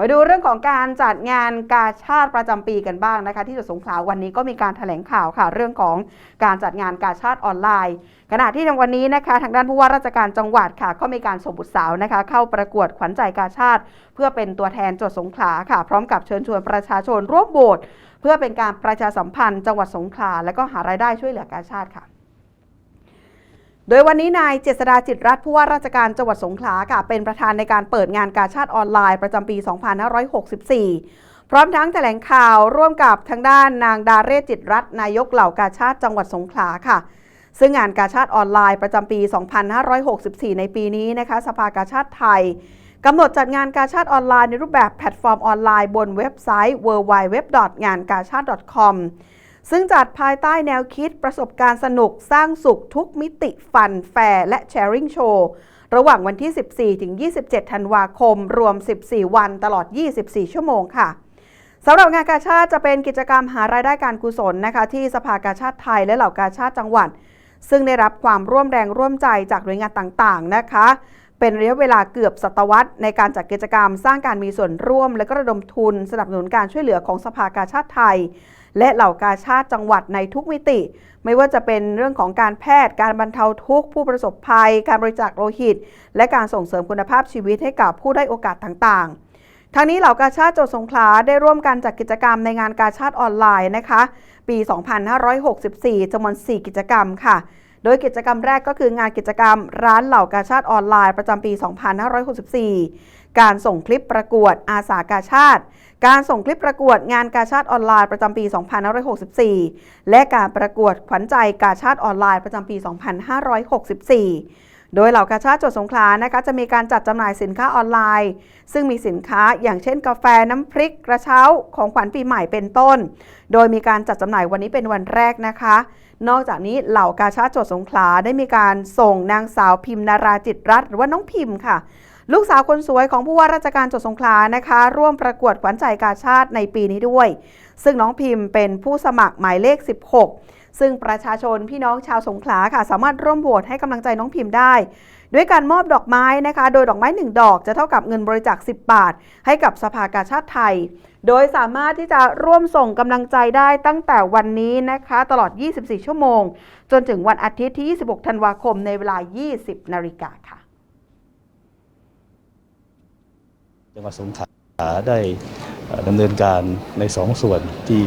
มาดูเรื่องของการจัดงานกาชาติประจำปีกันบ้างนะคะ ที่จังหวัดสงขลาวันนี้ก็มีการแถลงข่าวค่ะ เรื่องของการจัดงานกาชาติออนไลน์ ขณะที่ในวันนี้นะคะ ทางด้านผู้ว่าราชการจังหวัดค่ะ ก็มีการส่งบุตรสาวนะคะ เข้าประกวดขวัญใจกาชาติ เพื่อเป็นตัวแทนจังหวัดสงขลาค่ะ พร้อมกับเชิญชวนประชาชนร่วมโหวตเพื่อเป็นการประชาสัมพันธ์จังหวัดสงขลาและก็หารายได้ช่วยเหลือกาชาติค่ะ โดยวันนี้นายเจษดาจิตรัตน์ผู้ว่าราชการจังหวัดสงขลาค่ะเป็นประธานในการเปิดงานกาชาติออนไลน์ประจำปี 2564 พร้อมทั้งแถลงข่าวร่วมกับทางด้านนางดาเรศจิตรัตน์นายกเหล่ากาชาติจังหวัดสงขลาค่ะ ซึ่งงานกาชาติออนไลน์ประจำปี 2564 ในปีนี้นะคะ สภากาชาติไทยกำหนดจัดงานกาชาติออนไลน์ในรูปแบบแพลตฟอร์มออนไลน์บนเว็บไซต์ www.ngankachat.com ซึ่งจัดภายใต้แนวคิดประสบการณ์สนุกสร้างสุขทุกมิติฟันแฟร์และแชร์ริงโชว์ระหว่างวันที่ 14 ถึง 27 ธันวาคม รวม 14 วันตลอด 24 ชั่วโมงค่ะสำหรับงานกาชาติจะเป็นกิจกรรมหารายได้การกุศลนะคะ ที่สภากาชาติไทยและเหล่ากาชาติจังหวัด ซึ่งได้รับความร่วมแรงร่วมใจจากหน่วยงานต่างๆนะคะ เป็นระยะเวลาเกือบศตวรรษในการจัดกิจกรรมสร้างการมีส่วนร่วม และก็ระดมทุน สนับสนุนการช่วยเหลือของสภากาชาติไทย และเหล่ากาชาติจังหวัดในทุกมิติ ไม่ว่าจะเป็นเรื่องของการแพทย์ การบรรเทาทุกข์ ผู้ประสบภัย การบริจาคโลหิต และการส่งเสริมคุณภาพชีวิตให้กับผู้ได้โอกาสต่างๆ ทั้งนี้เหล่ากาชาติจังหวัดสงขลาได้ร่วมกันจัดกิจกรรมในงานกาชาติออนไลน์นะคะ ปี 2564จำนวน 4 กิจกรรมค่ะโดยกิจกรรมแรกก็คืองานกิจกรรมร้านเหล่ากาชาติออนไลน์ประจำปี 2564 การส่งคลิปประกวดอาสากาชาติ การส่งคลิปประกวดงานกาชาติออนไลน์ประจำปี 2564 และการประกวดขวัญใจกาชาติออนไลน์ประจำปี 2564 โดยเหล่ากาชาติจังหวัดสงขลานะคะจะมีการจัดจำหน่ายสินค้าออนไลน์ ซึ่งมีสินค้าอย่างเช่นกาแฟน้ำพริกกระเช้าของขวัญปีใหม่เป็นต้น โดยมีการจัดจำหน่ายวันนี้เป็นวันแรกนะคะนอกจากนี้เหล่ากาชาติจังหวัดสงขลาได้มีการส่งนางสาวพิมนาราจิตรัตน์หรือว่าน้องพิมพ์ค่ะ ลูกสาวคนสวยของผู้ว่าราชการจังหวัดสงขลานะคะ ร่วมประกวดขวัญใจกาชาติในปีนี้ด้วย ซึ่งน้องพิมพ์เป็นผู้สมัครหมายเลข 16 ซึ่งประชาชนพี่น้องชาวสงขลาค่ะ สามารถร่วมโหวตให้กำลังใจน้องพิมพ์ได้ด้วยการมอบดอกไม้นะคะ โดยดอกไม้ 1 ดอกจะเท่ากับเงินบริจาค 10 บาท ให้กับสภากาชาติไทย โดยสามารถที่จะร่วมส่งกำลังใจได้ตั้งแต่วันนี้นะคะ ตลอด 24 ชั่วโมง จนถึงวันอาทิตย์ที่ 26 ธันวาคมในเวลา 20 นาฬิกาค่ะ จังหวัดสงขลาได้เอ่อดำเนินการในสองส่วนที่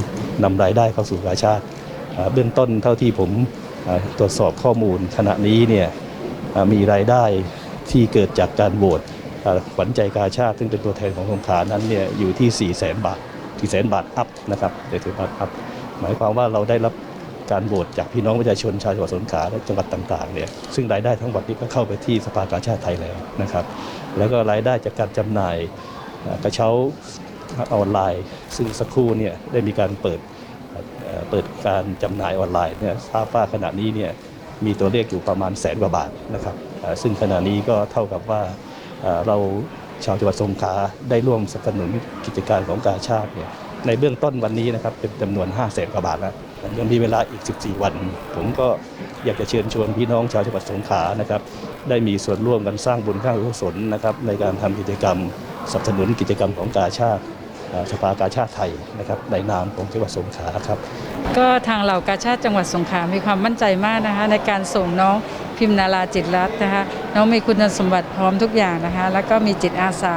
นำรายได้เข้าสู่กาชาติเบื้องต้นเท่าที่ผมตรวจสอบข้อมูลขณะนี้เนี่ยมีรายได้ที่เกิดจากการโหวตขวัญใจกาชาติ ซึ่งเป็นตัวแทนของสงขลานั้นเนี่ยอยู่ที่ 4 0 0แสนบาท4แสนบาทอัพนะครับเดี๋ยวถือบาทอัพหมายความว่าเราได้รับ การโหวตจากพี่น้องประชาชนชาวจังหวัดสงขลาและจังหวัดต่างๆเนี่ยซึ่งรายได้ทั้งหมดนี้ก็เข้าไปที่สภากาชาติไทยแล้วนะครับ แล้วก็รายได้จากการจำหน่ายกระเช้าออนไลน์ ซึ่งสักครู่เนี่ยได้มีการเปิดเปิดการจำหน่ายออนไลน์เนี่ยทราบว่าขณะนี้เนี่ยมีตัวเลขอยู่ประมาณแสนกว่าบาทนะครับซึ่งขณะนี้ก็เท่ากับว่าเอ่อเราชาวจังหวัดสงขลาได้ร่วมสนับสนุนกิจการของกาชาติเนี่ยในเบื้องต้นวันนี้นะครับเป็นจำนวน 5 0 0แสนกว่าบาทแล้ว ยังมีเวลาอีก 14 วัน ผมก็อยากจะเชิญชวนพี่น้องชาวจังหวัดสงขลานะครับ ได้มีส่วนร่วมกันสร้างบุญสร้างกุศลนะครับในการทำกิจกรรมสนับสนุนกิจกรรมของกาชาติสภากาชาติไทยนะครับในนามของจังหวัดสงขลาครับ ก็ทางเหล่ากาชาติจังหวัดสงขลามีความมั่นใจมากนะคะในการส่งน้องพิมนาราจิตรัตน์นะคะน้องมีคุณสมบัติพร้อมทุกอย่างนะคะ แล้วก็มีจิตอาสา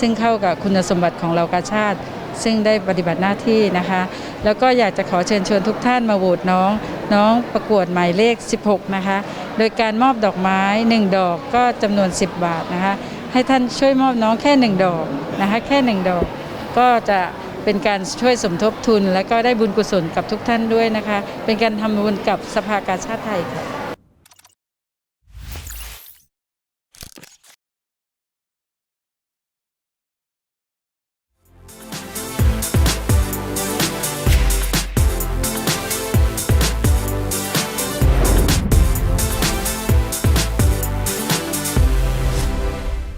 ซึ่งเข้ากับคุณสมบัติของเหล่ากาชาติ ซึ่งได้ปฏิบัติหน้าที่นะคะ แล้วก็อยากจะขอเชิญชวนทุกท่านมาโหวตน้อง น้องประกวดหมายเลข 16 นะคะ โดยการมอบดอกไม้ 1 ดอกก็จำนวน 10 บาทนะคะ ให้ท่านช่วยมอบน้องแค่ 1 ดอกนะคะ แค่ 1 ดอก ก็จะเป็นการช่วยสมทบทุน และก็ได้บุญกุศลกับทุกท่านด้วยนะคะ เป็นการทำบุญกับสภากาชาติไทยค่ะ